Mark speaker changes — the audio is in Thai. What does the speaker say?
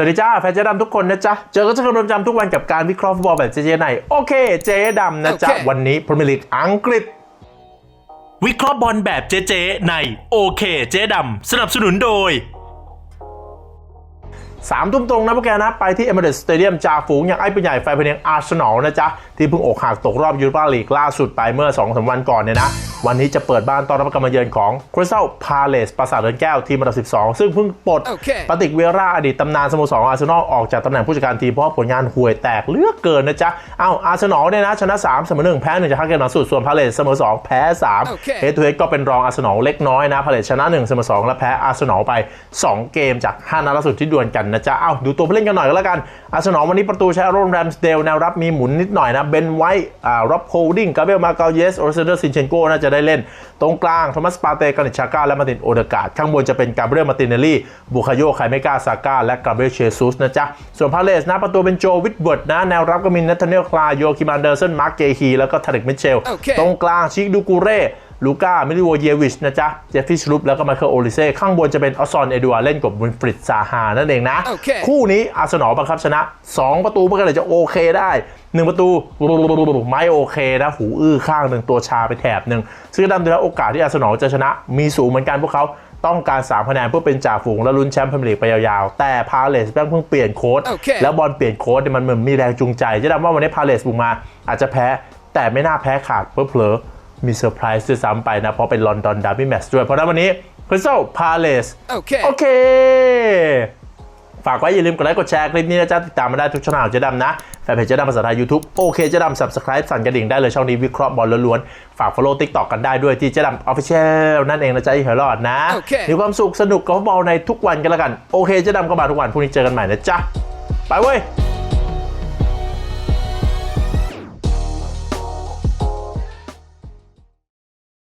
Speaker 1: สวัสดีจ้าแฟนเจ๊ดำทุกคนนะจ๊ะ เจอกันเช่นเคยประจำทุกวันกับการวิเคราะห์ฟุตบอลแบบเจ๊ๆในโอเค เจ๊ดำนะจ๊ะ
Speaker 2: โอเค
Speaker 1: วันนี้พรีเมียร์ลีกอังกฤษ วิเคราะห์บอลแบบเจ๊ๆในโอเค เจ๊ดำสนับสนุนโดยสามทุ่มตรงนะพวกแกนะ ไปที่เอมิเรตสเตเดียมจ่าฝูงอย่างไอ้เป็นใหญ่แฟนเพลงอาร์เซนอลนะจ๊ะ ที่เพิ่งอกหักตกรอบยูโรปาลีกล่าสุดไปเมื่อ2อสวันก่อนเนี่ยนะ วันนี้จะเปิดบ้านต้อนรับการมาเยือนของคริสตัลพาเลสปราสาทเรือนแก้วทีมอันดับ 12 ซึ่งเพิ่งปลด
Speaker 2: โอเค
Speaker 1: ปาติกเวราอดีตตำนานสโมสรอาร์เซนอลออกจากตำแหน่งผู้จัดการทีมเพราะว่าผลงานห่วยแตกเหลือกเกินนะจ๊ะ เอ้าอาร์เซนอลเนี่ยนะ ชนะ 3 เสมอ 1 แพ้1จากห้าเกมหลังสุด ส่วนพาเลสเสมอ 2 แพ้
Speaker 2: โอเค
Speaker 1: 3เฮดทูเฮดก็เป็นรองอาร์เซนอลเล็กน้อยนะพาเลสชนะ 1 เสมอ 2 และแพ้อาร์เซนอลไป 2 เกมจาก 5 นัดล่าสุดที่ดวลกันนะจ๊ะ เอ้าดูตัวผู้เล่นกันหน่อยก็แล้วกันอาร์เซนอลวันนี้ประตูใช้อารอนแรมสเดลแนวรับมีหมุนนิดหน่อยนะเบนไว้อ่าร็อบโฮลดิ้งกาเบลมาเกาเยสโอเซเดอร์ซินเชนโกน่าจะได้เล่น ตรงกลางโทมัสปาเตกานิชาก้าและมาร์ตินโอเดกาดข้างบนจะเป็นกาเบรียลมาร์ตินเนลลี่บุคาโยไคเมกาซาก้าและกาเบรียลเชซุสนะจ๊ะส่วนพาเลสนะประตูเป็นโจวิทเวิร์ดนะแนวรับก็มีนัทเนลคลาโยคิมอันเดอร์สันมาร์กเกฮีแล้วก็ทาริกมิเชล
Speaker 2: โอเค
Speaker 1: ตรงกลางชิคดูกูเร่ ลูก้ามิลิโวเยวิชนะจ๊ะ เจฟฟี่ชลุปแล้วก็มาเคิลโอลิเซ่ข้างบนจะเป็นออสซอนเอดูอาเล่นกับวินฟริดซาฮานั่นเองนะ
Speaker 2: โอเค
Speaker 1: คู่นี้อาร์เซนอลบังคับชนะ 2 ประตูเพื่อเลยจะโอเคได้1ประตูไม่โอเคนะหูอื้อข้างหนึ่งตัวชาไปแถบหนึ่งซึ่งดำดูแล้วโอกาสที่อาร์เซนอลจะชนะมีสูงเหมือนกันพวกเขาต้องการ 3 คะแนนเพื่อเป็นจ่าฝูงและลุ้นแชมป์พรีเมียร์ลีกไปยาวๆ แต่พาเลสเพิ่งเปลี่ยนโค้ด
Speaker 2: โอเค
Speaker 1: แล้วบอลเปลี่ยนโค้ดเนี่ยมันเหมือนมีแรงจูงใจเจะดำว่าวันนี้พาเลสบุกมาอาจจะแพ้แต่ไม่น่าแพ้ขาดเผลอๆ มีเซอร์ไพรส์ด้วยซ้ำไปนะ เพราะเป็นลอนดอนดาร์บี้แมตช์ด้วย เพราะฉะนั้นวันนี้คริสตัลพาเลส
Speaker 2: โอเค
Speaker 1: โอเค ฝากไว้อย่าลืมกดไลค์กดแชร์คลิปนี้นะจ๊ะ ติดตามมาได้ทุกช่องทางของเจ๊ดำนะ แฟนเพจเจ๊ดำภาษาไทย YouTube โอเคเจ๊ดำ Subscribe สั่นกระดิ่งได้เลยช่องนี้วิเคราะห์บอลล้วนๆ ฝาก follow TikTok กันได้ด้วยที่เจ๊ดำ Official นั่นเองนะจ๊ะอย่าเหรอดนะ
Speaker 2: โอเค
Speaker 1: มีความสุขสนุกกับฟุตบอลในทุกวันกันแล้วกัน โอเคเจ๊ดำก็มาทุกวันพรุ่งนี้เจอกันใหม่นะจ๊ะไปเว้ย